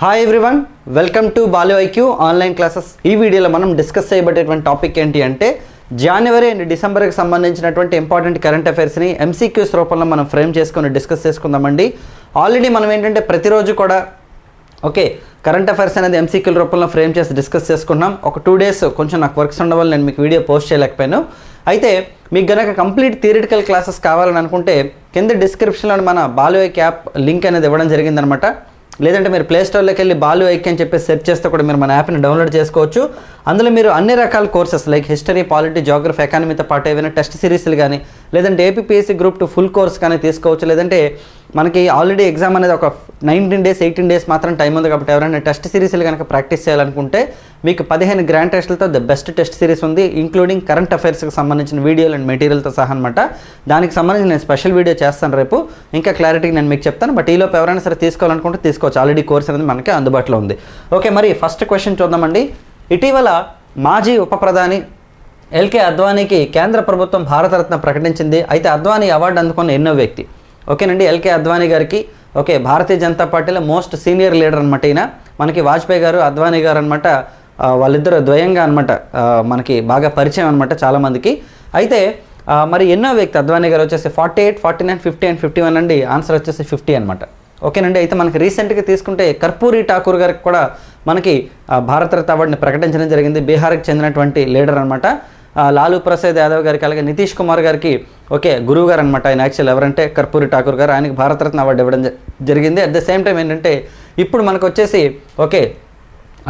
Hi everyone welcome to Balu IQ online classes ఈ వీడియోలో మనం డిస్కస్ చేయబడేటువంటి టాపిక్ ఏంటి అంటే జనవరి అండ్ డిసెంబర్కి సంబంధించినటువంటి ఇంపార్టెంట్ కరెంట్ అఫైర్స్ని ఎంసీక్యూస్ రూపంలో మనం ఫ్రేమ్ చేసుకొని డిస్కస్ చేసుకుందామండి. ఆల్రెడీ మనం ఏంటంటే ప్రతిరోజు కూడా ఓకే కరెంట్ అఫైర్స్ అనేది ఎంసీక్యూల రూపంలో ఫ్రేమ్ చేసి డిస్కస్ చేసుకున్నాం. ఒక టూ డేస్ కొంచెం నాకు వర్క్స్ ఉండడం వల్ల నేను మీకు వీడియో పోస్ట్ చేయలేకపోయాను. అయితే మీకు గనక కంప్లీట్ థియరిటికల్ క్లాసెస్ కావాలని అనుకుంటే కింద డిస్క్రిప్షన్లో మన బాలు క్యాప్ లింక్ అనేది ఇవ్వడం జరిగిందనమాట. లేదంటే మీరు ప్లేస్టోర్లోకి వెళ్ళి బాలు ఐక్ అని చెప్పి సెర్చ్ చేస్తే కూడా మీరు మన యాప్ని డౌన్లోడ్ చేసుకోవచ్చు. అందులో మీరు అన్ని రకాల courses like history polity geography ఎకానమీతో పాటు ఏవైనా టెస్ట్ సిరీస్లు కానీ లేదంటే APPSC group two full course కానీ తీసుకోవచ్చు. లేదంటే మనకి ఆల్రెడీ ఎగ్జామ్ అనేది ఒక నైన్టీన్ డేస్ ఎయిటీన్ డేస్ మాత్రం టైం ఉంది కాబట్టి ఎవరైనా టెస్ట్ సిరీస్లు కనుక ప్రాక్టీస్ చేయాలనుకుంటే మీకు పదిహేను గ్రాండ్ టెస్ట్లతో ద బెస్ట్ టెస్ట్ సిరీస్ ఉంది ఇంక్లూడింగ్ కరెంట్ అఫైర్స్కి సంబంధించిన వీడియోలు అండ్ మెటీరియల్తో సహా అనమాట దానికి సంబంధించి నేను స్పెషల్ వీడియో చేస్తాను రేపు. ఇంకా క్లారిటీకి నేను మీకు చెప్తాను. బట్ ఈలోపు ఎవరైనా సరే తీసుకోవాలనుకుంటే తీసుకోవచ్చు. ఆల్రెడీ కోర్స్ అనేది మనకి అందుబాటులో ఉంది. ఓకే మరి ఫస్ట్ క్వశ్చన్ చూద్దామండి. ఇటీవల మాజీ ఉప ప్రధాని ఎల్కే అద్వానీకి కేంద్ర ప్రభుత్వం భారతరత్న ప్రకటించింది. అయితే అద్వానీ అవార్డు అందుకున్న ఎన్నో వ్యక్తి? ఓకేనండి ఎల్కే అద్వానీ గారికి. ఓకే భారతీయ జనతా పార్టీలో మోస్ట్ సీనియర్ లీడర్ అనమాట ఈయన. మనకి వాజ్పేయి గారు అద్వానీ గారు అనమాట వాళ్ళిద్దరు ద్వయంగా అనమాట మనకి బాగా పరిచయం అనమాట చాలామందికి. అయితే మరి ఎన్నో వ్యక్తి అద్వానీ గారు వచ్చేసి forty eight forty nine fifty and. Fifty one అండి ఆన్సర్ వచ్చేసి ఫిఫ్టీ అనమాట ఓకేనండి అయితే మనకి రీసెంట్గా తీసుకుంటే కర్పూరి ఠాకూర్ గారికి కూడా మనకి ఆ, భారతరత్న అవార్డుని ప్రకటించడం జరిగింది. బీహార్కి చెందినటువంటి లీడర్ అనమాట లాలూ ప్రసాద్ యాదవ్ గారికి అలాగే నితీష్ కుమార్ గారికి ఓకే గురువు గారు అనమాట ఆయన. యాక్చువల్ ఎవరంటే కర్పూరి ఠాకూర్ గారు. ఆయనకి భారతరత్న అవార్డు ఇవ్వడం జరిగింది. అట్ ద సేమ్ టైం ఏంటంటే ఇప్పుడు మనకు వచ్చేసి ఓకే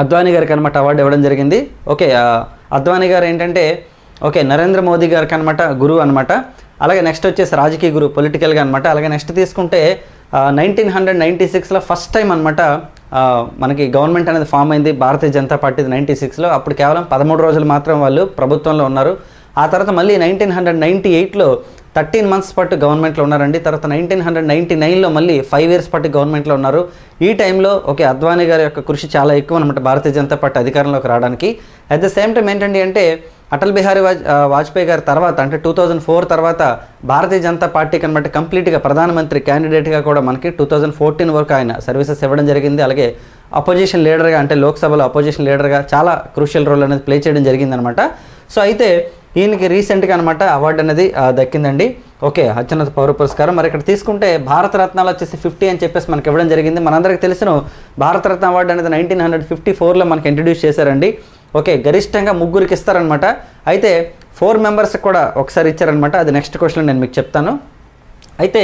అద్వానీ గారికి అనమాట అవార్డు ఇవ్వడం జరిగింది. ఓకే అద్వానీ గారు ఏంటంటే ఓకే నరేంద్ర మోదీ గారికి అనమాట గురువు అనమాట అలాగే నెక్స్ట్ వచ్చేసి రాజకీయ గురువు పొలిటికల్గా అనమాట అలాగే నెక్స్ట్ తీసుకుంటే నైన్టీన్ హండ్రెడ్ నైంటీ సిక్స్లో ఫస్ట్ టైం అనమాట మనకి గవర్నమెంట్ అనేది ఫామ్ అయింది భారతీయ జనతా పార్టీ నైంటీ సిక్స్లో అప్పుడు కేవలం పదమూడు రోజులు మాత్రం వాళ్ళు ప్రభుత్వంలో ఉన్నారు. ఆ తర్వాత మళ్ళీ నైన్టీన్ హండ్రెడ్ నైంటీ ఎయిట్లో థర్టీన్ మంత్స్ పాటు గవర్నమెంట్లో ఉన్నారండి. తర్వాత నైన్టీన్ హండ్రెడ్ నైంటీ నైన్లో మళ్ళీ ఫైవ్ ఇయర్స్ పాటు గవర్నమెంట్లో ఉన్నారు. ఈ టైంలో ఓకే అద్వానీ గారి యొక్క కృషి చాలా ఎక్కువ అనమాట భారతీయ జనతా పార్టీ అధికారంలోకి రావడానికి. అట్ ద సేమ్ టైం ఏంటండి అంటే అటల్ బిహారీ వాజ్ వాజ్పేయి గారి తర్వాత అంటే టూ థౌజండ్ ఫోర్ తర్వాత భారతీయ జనతా పార్టీకి అనమాట కంప్లీట్గా ప్రధానమంత్రి క్యాండిడేట్గా కూడా మనకి టూ థౌజండ్ ఫోర్టీన్ వరకు ఆయన సర్వీసెస్ ఇవ్వడం జరిగింది. అలాగే అపోజిషన్ లీడర్గా అంటే లోక్సభలో అపోజిషన్ లీడర్గా చాలా క్రూషియల్ రోల్ అనేది ప్లే చేయడం జరిగిందనమాట సో అయితే ఈయనకి రీసెంట్గా అనమాట అవార్డు అనేది దక్కిందండి. ఓకే అత్యున్నత పౌర పురస్కారం. మరి ఇక్కడ తీసుకుంటే భారతరత్నాలు వచ్చేసి ఫిఫ్టీ అని చెప్పేసి మనకి ఇవ్వడం జరిగింది. మనందరికీ తెలిసిన భారతరత్న అవార్డు అనేది నైన్టీన్ హండ్రెడ్ ఫిఫ్టీ ఫోర్లో మనకి ఇంట్రడ్యూస్ చేశారండి. ఓకే గరిష్టంగా ముగ్గురికి ఇస్తారనమాట అయితే ఫోర్ మెంబర్స్కి కూడా ఒకసారి ఇచ్చారనమాట అది నెక్స్ట్ క్వశ్చన్ నేను మీకు చెప్తాను. అయితే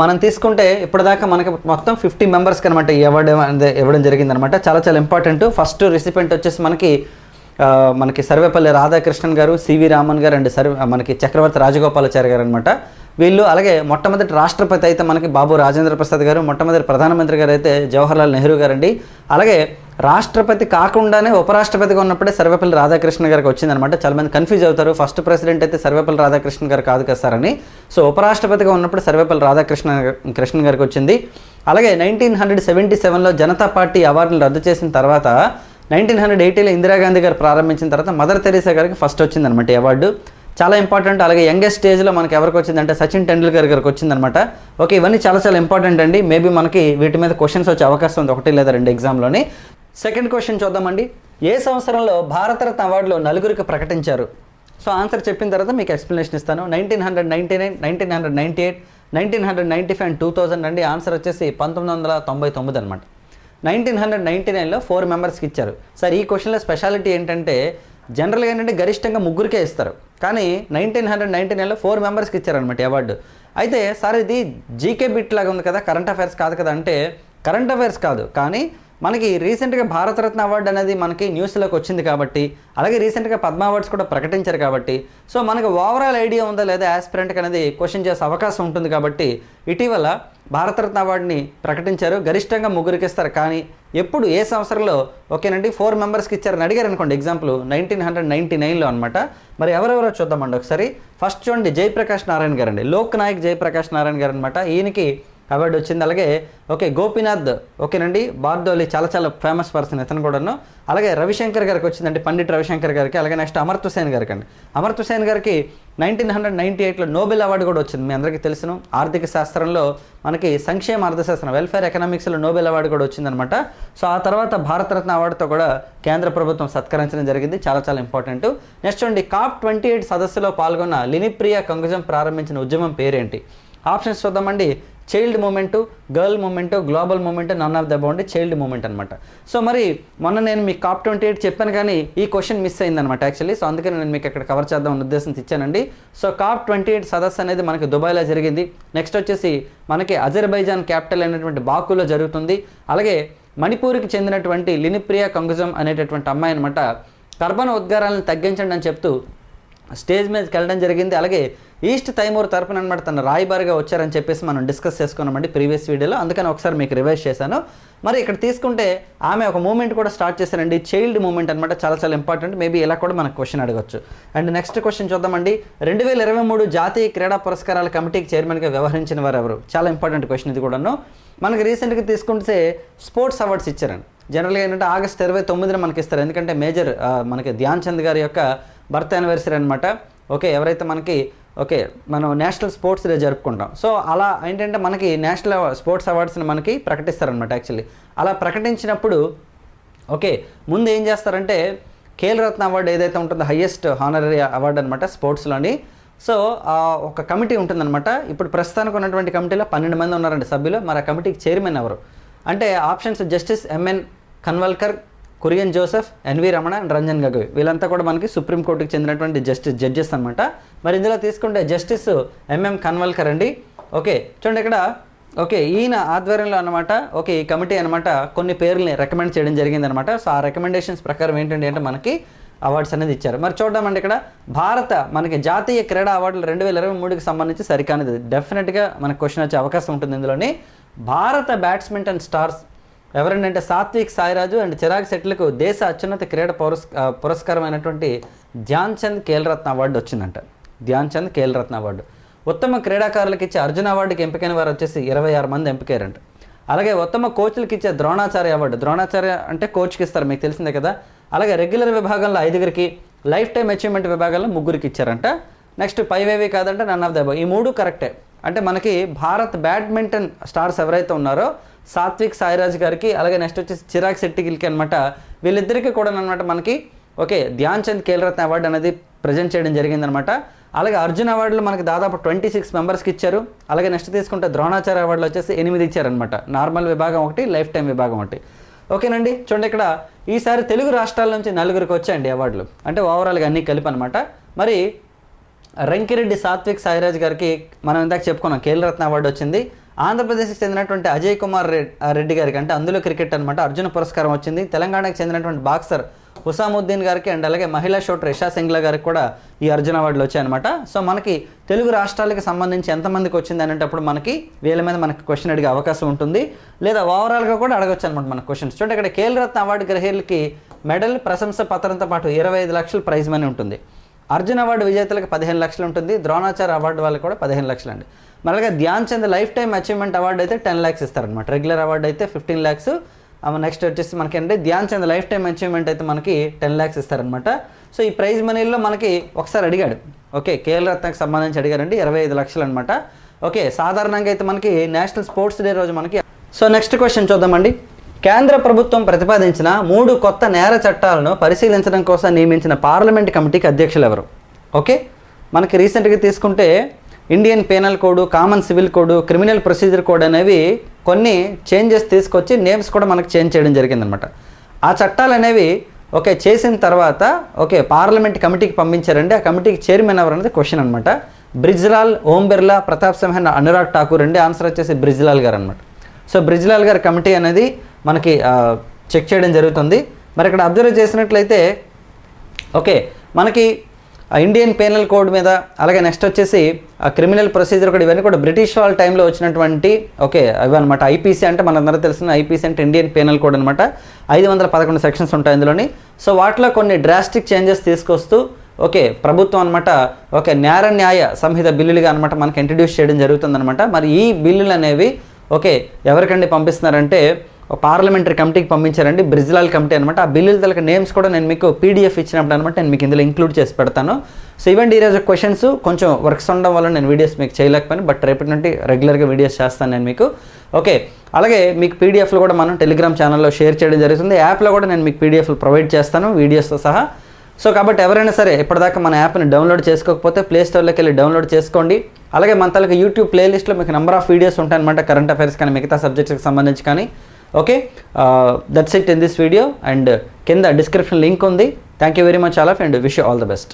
మనం తీసుకుంటే ఇప్పటిదాకా మనకి మొత్తం ఫిఫ్టీ మెంబర్స్కి అనమాట ఇవ్వడం ఇవ్వడం జరిగిందనమాట చాలా చాలా ఇంపార్టెంట్ ఫస్ట్ రిసిపెంట్ వచ్చేసి మనకి మనకి సర్వేపల్లి రాధాకృష్ణన్ గారు సివి రామన్ గారు అండ్ సర్వే మనకి చక్రవర్తి రాజగోపాలాచారి గారు అనమాట వీళ్ళు అలాగే మొట్టమొదటి రాష్ట్రపతి అయితే మనకి బాబు రాజేంద్ర ప్రసాద్ గారు మొట్టమొదటి ప్రధానమంత్రి గారు అయితే జవహర్లాల్ నెహ్రూ గారండి. అలాగే రాష్ట్రపతి కాకుండానే ఉపరాష్ట్రపతిగా ఉన్నప్పుడే సర్వేపల్లి రాధాకృష్ణ గారికి వచ్చిందనమాట. చాలామంది కన్ఫ్యూజ్ అవుతారు. ఫస్ట్ ప్రెసిడెంట్ అయితే సర్వేపల్లి రాధాకృష్ణ గారు కాదు కదా సార్ అని. సో ఉపరాష్ట్రపతిగా ఉన్నప్పుడు సర్వేపల్లి రాధాకృష్ణ కృష్ణ గారికి వచ్చింది. అలాగే నైన్టీన్ హండ్రెడ్ సెవెంటీ సెవెన్లో జనతా పార్టీ అవార్డును రద్దు చేసిన తర్వాత నైన్టీన్ హండ్రెడ్ ఎయిటీలో ఇందిరాగాంధీ గారు ప్రారంభించిన తర్వాత మదర్ తెరీసా గారికి ఫస్ట్ వచ్చిందనమాట ఈ అవార్డు. చాలా ఇంపార్టెంట్ అలాగే యంగెస్ట్ స్టేజ్లో మనకి ఎవరికి వచ్చిందంటే సచిన్ టెండూల్కర్ గారికి వచ్చిందనమాట. ఓకే ఇవన్నీ చాలా చాలా ఇంపార్టెంట్ అండి. మేబీ మనకి వీటి మీద క్వశ్చన్స్ వచ్చే అవకాశం ఉంది. ఒకటి లేదా రెండు ఎగ్జామ్లోని సెకండ్ క్వశ్చన్ చూద్దామండి. ఏ సంవత్సరంలో భారతరత్న అవార్డులు నలుగురికి ప్రకటించారు? సో ఆన్సర్ చెప్పిన తర్వాత మీకు ఎక్స్ప్లెనేషన్ ఇస్తాను. Nineteen hundred ninety nine nineteen hundred ninety eight nineteen hundred ninety five and two thousand అండి ఆన్సర్ వచ్చేసి పంతొమ్మిది వందల తొంభై తొమ్మిది అనమాట నైన్టీన్ హండ్రెడ్ నైంటీ నైన్లో ఫోర్ మెంబర్స్కి ఇచ్చారు. సార్ ఈ క్వశ్చన్లో స్పెషాలిటీ ఏంటంటే జనరల్గా ఏంటంటే గరిష్టంగా ముగ్గురికే ఇస్తారు. కానీ నైన్టీన్ హండ్రెడ్ నైంటీ నైన్లో ఫోర్ మెంబర్స్కి ఇచ్చారనమాట అవార్డు. అయితే సార్ ఇది జీకే బిట్ లాగా ఉంది కదా కరెంట్ అఫైర్స్ కాదు కదా అంటే కరెంట్ అఫైర్స్ కాదు. కానీ మనకి రీసెంట్గా భారతరత్న అవార్డు అనేది మనకి న్యూస్లోకి వచ్చింది కాబట్టి అలాగే రీసెంట్గా పద్మ అవార్డ్స్ కూడా ప్రకటించారు కాబట్టి సో మనకు ఓవరాల్ ఐడియా ఉందా లేదా యాస్పిరెంట్కి అనేది క్వశ్చన్ చేసే అవకాశం ఉంటుంది కాబట్టి ఇటీవల భారతరత్న అవార్డుని ప్రకటించారు. గరిష్టంగా ముగ్గురికి ఇస్తారు కానీ ఎప్పుడు ఏ సంవత్సరంలో? ఓకేనండి ఫోర్ మెంబర్స్కి ఇచ్చారని అడిగారు అనుకోండి. ఎగ్జాంపుల్ నైన్టీన్ హండ్రెడ్ నైంటీ నైన్లో అనమాట మరి ఎవరెవరో చూద్దామండి ఒకసారి. ఫస్ట్ చూడండి జయప్రకాష్ నారాయణ గారు అండి లోక్ నాయక్ జయప్రకాష్ నారాయణ గారు అనమాట ఈయనకి అవార్డు వచ్చింది. అలాగే ఓకే గోపీనాథ్ ఓకేనండి. బార్దోలి చాలా చాలా ఫేమస్ పర్సన్ ఇతను కూడాను. అలాగే రవిశంకర్ గారికి వచ్చిందండి పండిట్ రవిశంకర్ గారికి. అలాగే నెక్స్ట్ అమర్త్ హుసేన్ గారికి అండి. అమర్త్ హుసేన్ గారికి నైన్టీన్ హండ్రెడ్ నైంటీ ఎయిట్లో నోబెల్ అవార్డు కూడా వచ్చింది మీ అందరికీ తెలుసును. ఆర్థిక శాస్త్రంలో మనకి సంక్షేమ అర్థశాస్త్రం వెల్ఫేర్ ఎకనామిక్స్లో నోబెల్ అవార్డు కూడా వచ్చిందనమాట సో ఆ తర్వాత భారతరత్న అవార్డుతో కూడా కేంద్ర ప్రభుత్వం సత్కరించడం జరిగింది. చాలా చాలా ఇంపార్టెంట్ నెక్స్ట్ అండి కాప్ ట్వంటీ ఎయిట్ సదస్సులో పాల్గొన్న లినిప్రియ కంగుజం ప్రారంభించిన ఉద్యమం పేరేంటి? ఆప్షన్స్ చూద్దామండి. Child movement girl movement global movement none of the bound child movement అనమాట సో మరి మొన్న నేను మీకు కాప్ ట్వంటీ ఎయిట్ చెప్పాను కానీ ఈ క్వశ్చన్ మిస్ అయిందనమాట యాక్చువల్లీ. సో అందుకని నేను మీకు ఇక్కడ కవర్ చేద్దాం ఉద్దేశం ఇచ్చానండి సో కాప్ ట్వంటీ ఎయిట్ సదస్సు అనేది మనకి దుబాయ్లో జరిగింది. నెక్స్ట్ వచ్చేసి మనకి అజర్బైజాన్ క్యాపిటల్ అయినటువంటి బాకులో జరుగుతుంది. అలాగే మణిపూర్కి చెందినటువంటి లినిప్రియ కంగుజం అనేటటువంటి అమ్మాయి అనమాట కర్బన ఉద్గారాలను తగ్గించండి అని చెప్తూ స్టేజ్ మీదకి వెళ్ళడం జరిగింది. అలాగే ఈస్ట్ తైమూర్ తరపున అనమాట తన రాయబారిగా వచ్చారని చెప్పేసి మనం డిస్కస్ చేసుకున్నామండి ప్రీవియస్ వీడియోలో. అందుకని ఒకసారి మీకు రివైజ్ చేశాను. మరి ఇక్కడ తీసుకుంటే ఆమె ఒక మూమెంట్ కూడా స్టార్ట్ చేశారండి. చైల్డ్ మూమెంట్ అనమాట చాలా చాలా ఇంపార్టెంట్. మేబీ ఇలా కూడా మనకు క్వశ్చన్ అడగచ్చు. అండ్ నెక్స్ట్ క్వశ్చన్ చూద్దామండి. రెండు వేల ఇరవై మూడు జాతీయ క్రీడా పురస్కారాల కమిటీకి చైర్మన్గా వ్యవహరించిన వారు ఎవరు చాలా ఇంపార్టెంట్ క్వశ్చన్ ఇది కూడాను. మనకి రీసెంట్గా తీసుకుంటే స్పోర్ట్స్ అవార్డ్స్ ఇచ్చారండి. జనరల్గా ఏంటంటే ఆగస్ట్ ఇరవై తొమ్మిదిన మనకి ఇస్తారు ఎందుకంటే మేజర్ మనకి ధ్యాన్ చంద్ గారి యొక్క బర్త్ యానివర్సరీ అనమాట ఓకే ఎవరైతే మనకి ఓకే మనం నేషనల్ స్పోర్ట్స్ డే జరుపుకుంటాం. సో అలా ఏంటంటే మనకి నేషనల్ స్పోర్ట్స్ అవార్డ్స్ని మనకి ప్రకటిస్తారనమాట యాక్చువల్లీ అలా ప్రకటించినప్పుడు ఓకే ముందు ఏం చేస్తారంటే ఖేల్ రత్న అవార్డు ఏదైతే ఉంటుందో హయ్యెస్ట్ హానరీ అవార్డు అనమాట స్పోర్ట్స్లోని సో ఒక కమిటీ ఉంటుందన్నమాట. ఇప్పుడు ప్రస్తుతానికి ఉన్నటువంటి కమిటీలో పన్నెండు మంది ఉన్నారండి సభ్యులు. మరి ఆ కమిటీకి చైర్మన్ ఎవరు? అంటే options justice MN Khanwilkar Kurian Joseph NV Ramana and Ranjan Gogoi వీళ్ళంతా కూడా మనకి సుప్రీంకోర్టుకి చెందినటువంటి జస్టిస్ జడ్జెస్ అనమాట మరి ఇందులో తీసుకుంటే జస్టిస్ ఎంఎం కన్వల్కర్ అండి. ఓకే చూడండి ఇక్కడ. ఓకే ఈయన ఆధ్వర్యంలో అనమాట ఓకే ఈ కమిటీ అనమాట కొన్ని పేర్లని రికమెండ్ చేయడం జరిగింది అనమాట సో ఆ రికమెండేషన్స్ ప్రకారం ఏంటంటే అంటే మనకి అవార్డ్స్ అనేది ఇచ్చారు. మరి చూద్దామండి ఇక్కడ. భారత మనకి జాతీయ క్రీడా అవార్డులు రెండు వేల ఇరవై మూడుకి సంబంధించి సరికానిది. డెఫినెట్గా మనకు క్వశ్చన్ వచ్చే అవకాశం ఉంటుంది ఇందులోని. భారత బ్యాట్స్మెన్ స్టార్స్ ఎవరంటే సాత్విక్ సాయిరాజు అండ్ చిరాగ్ శెట్లకు దేశ అత్యున్నత క్రీడ పురస్ పురస్కారమైనటువంటి ధ్యాన్ చంద్ కేలరత్న అవార్డు వచ్చిందంట. ధ్యాన్ చంద్ కేలరత్న అవార్డు. ఉత్తమ క్రీడాకారులకు ఇచ్చే అర్జున అవార్డుకి ఎంపికైన వారు వచ్చేసి ఇరవై ఆరు మంది ఎంపికారంట అలాగే ఉత్తమ కోచ్లకి ఇచ్చే ద్రోణాచార్య అవార్డు. ద్రోణాచార్య అంటే కోచ్కి ఇస్తారు మీకు తెలిసిందే కదా. అలాగే రెగ్యులర్ విభాగంలో ఐదుగురికి లైఫ్ టైం అచీవ్మెంట్ విభాగంలో ముగ్గురికి ఇచ్చారంట. నెక్స్ట్ పైవేవి కాదంటే నన్ ఆఫ్ ద ఈ మూడు కరెక్టే. అంటే మనకి భారత్ బ్యాడ్మింటన్ స్టార్స్ ఎవరైతే ఉన్నారో సాత్విక్ సాయిరాజ్ గారికి అలాగే నెక్స్ట్ వచ్చేసి చిరాగ్ శెట్టికి అనమాట వీళ్ళిద్దరికీ కూడా అనమాట మనకి ఓకే ధ్యాన్ చంద్ ఖేల్రత్న అవార్డు అనేది ప్రజెంట్ చేయడం జరిగిందనమాట అలాగే అర్జున్ అవార్డులు మనకి దాదాపు ట్వంటీ సిక్స్ మెంబర్స్కి ఇచ్చారు. అలాగే నెక్స్ట్ తీసుకుంటే ద్రోణాచార్య అవార్డులు వచ్చేసి ఎనిమిది ఇచ్చారనమాట నార్మల్ విభాగం ఒకటి లైఫ్ టైం విభాగం ఒకటి. ఓకేనండి చూడండి ఇక్కడ ఈసారి తెలుగు రాష్ట్రాల నుంచి నలుగురికి వచ్చాయండి అవార్డులు. అంటే ఓవరాల్గా అన్నీ కలిపి అనమాట మరి రంకిరెడ్డి సాత్విక్ సాయిరాజ్ గారికి మనం ఇందాక చెప్పుకున్నాం కేలరత్న అవార్డు వచ్చింది. ఆంధ్రప్రదేశ్కి చెందినటువంటి అజయ్ కుమార్ రెడ్- రెడ్డి గారికి అంటే అందులో క్రికెట్ అనమాట అర్జున పురస్కారం వచ్చింది. తెలంగాణకు చెందినటువంటి బాక్సర్ హుసాముద్దీన్ గారికి అండ్ అలాగే మహిళా షూటర్ ఇషా సింగ్లా గారికి కూడా ఈ అర్జున అవార్డులు వచ్చాయన్నమాట. సో మనకి తెలుగు రాష్ట్రాలకు సంబంధించి ఎంతమందికి వచ్చింది అనేటప్పుడు మనకి వీళ్ళ మీద మనకి క్వశ్చన్ అడిగే అవకాశం ఉంటుంది. లేదా ఓవరాల్గా కూడా అడగొచ్చు అనమాట మన క్వశ్చన్స్ చూడండి ఇక్కడ కేలరత్న రత్న అవార్డు గ్రహీలకి మెడల్ ప్రశంస పత్రంతో పాటు ఇరవై ఐదు లక్షల ప్రైజ్ మనీ ఉంటుంది. అర్జున్ అవార్డు విజేతలకు పదిహేను లక్షలు ఉంటుంది. ద్రోణాచార్య అవార్డు వాళ్ళకి కూడా పదిహేను లక్షలు అండి. మళ్ళీ Dhyan Chand lifetime achievement award అయితే టెన్ ల్యాక్స్ ఇస్తారనమాట రెగ్యులర్ అవార్డు అయితే ఫిఫ్టీన్ ల్యాక్స్. నెక్స్ట్ వచ్చేసి మనకి అంటే Dhyan Chand life time achievement అయితే మనకి టెన్ ల్యాక్స్ ఇస్తారనమాట సో ఈ ప్రైజ్ మనీలో మనకి ఒకసారి అడిగాడు. ఓకే కేఎల్ రత్నకు సంబంధించి అడిగారండి. ఇరవై ఐదు లక్షలు అనమాట ఓకే సాధారణంగా అయితే మనకి నేషనల్ స్పోర్ట్స్ డే రోజు మనకి సో నెక్స్ట్ క్వశ్చన్ చూద్దామండి. కేంద్ర ప్రభుత్వం ప్రతిపాదించిన మూడు కొత్త నేర చట్టాలను పరిశీలించడం కోసం నియమించిన పార్లమెంట్ కమిటీకి అధ్యక్షులు ఎవరు? ఓకే? మనకి రీసెంట్గా తీసుకుంటే Indian penal code common civil code criminal procedure code అనేవి కొన్ని చేంజెస్ తీసుకొచ్చి నేమ్స్ కూడా మనకు చేంజ్ చేయడం జరిగిందనమాట. ఆ చట్టాలు అనేవి ఓకే చేసిన తర్వాత ఓకే పార్లమెంట్ కమిటీకి పంపించారండి. ఆ కమిటీకి చైర్మన్ ఎవరు అనేది క్వశ్చన్ అనమాట. బ్రిజ్లాల్ ఓం బిర్లా ప్రతాప్ సింహ అనురాగ్ ఠాకూర్ అండి ఆన్సర్ వచ్చేసి బ్రిజ్లాల్ గారు అనమాట. సో బ్రిజ్లాల్ గారి కమిటీ అనేది మనకి చెక్ చేయడం జరుగుతుంది. మరి ఇక్కడ అబ్జర్వ్ చేసినట్లయితే ఓకే మనకి ఇండియన్ పేనల్ కోడ్ మీద అలాగే నెక్స్ట్ వచ్చేసి ఆ క్రిమినల్ ప్రొసీజర్ కూడా ఇవన్నీ కూడా బ్రిటిష్ వాళ్ళ టైంలో వచ్చినటువంటి ఓకే అవి అనమాట ఐపీసీ అంటే మనందరూ తెలిసిన ఐపీసీ అంటే ఇండియన్ పేనల్ కోడ్ అనమాట ఐదు వందల పదకొండు సెక్షన్స్ ఉంటాయి ఇందులోని సో వాటిలో కొన్ని డ్రాస్టిక్ చేంజెస్ తీసుకొస్తూ ఓకే ప్రభుత్వం అనమాట ఓకే నేర న్యాయ సంహిత బిల్లులుగా అనమాట మనకి ఇంట్రడ్యూస్ చేయడం జరుగుతుందనమాట మరి ఈ బిల్లులు అనేవి ఓకే ఎవరికండి పంపిస్తున్నారంటే పార్లమెంటరీ కమిటీకి పంపించారండి. బ్రిజిలాల్ కమిటీ అనమాట ఆ బిల్లుల తలక నేమ్స్ కూడా నేను మీకు పీడిఎఫ్ ఇచ్చినప్పుడు అనమాట నేను మీకు ఇందులో ఇంక్లూడ్ చేసి పెడతాను. సో ఇవ్వండి ఈరోజు క్వశ్చన్స్ కొంచెం వర్క్స్ ఉండడం వల్ల నేను వీడియోస్ మీకు చేయలేకపోయాను. బట్ రేపటి నుండి రెగ్యులర్గా వీడియోస్ చేస్తాను నేను మీకు. ఓకే అలాగే మీకు పీడిఎఫ్లు కూడా మనం టెలిగ్రామ్ ఛానల్లో షేర్ చేయడం జరుగుతుంది. యాప్లో కూడా నేను మీకు పీడిఎఫ్లు ప్రొవైడ్ చేస్తాను వీడియోస్తో సహా. సో కాబట్టి ఎవరైనా సరే ఇప్పటిదాకా మన యాప్ని డౌన్లోడ్ చేసుకోకపోతే ప్లే స్టోర్లోకి వెళ్ళి డౌన్లోడ్ చేసుకోండి. అలాగే మన తలకి యూట్యూబ్ ప్లేలిస్ట్లో మీకు నెంబర్ ఆఫ్ వీడియోస్ ఉంటాయన్నమాట. కరెంట్ అఫైర్స్ కానీ మిగతా సబ్జెక్ట్స్కి సంబంధించి కానీ. Okay? That's it in this video and కింద డిస్క్రిప్షన్ లింక్ ఉంది. Thank you very much అలఫ్ and wish all the best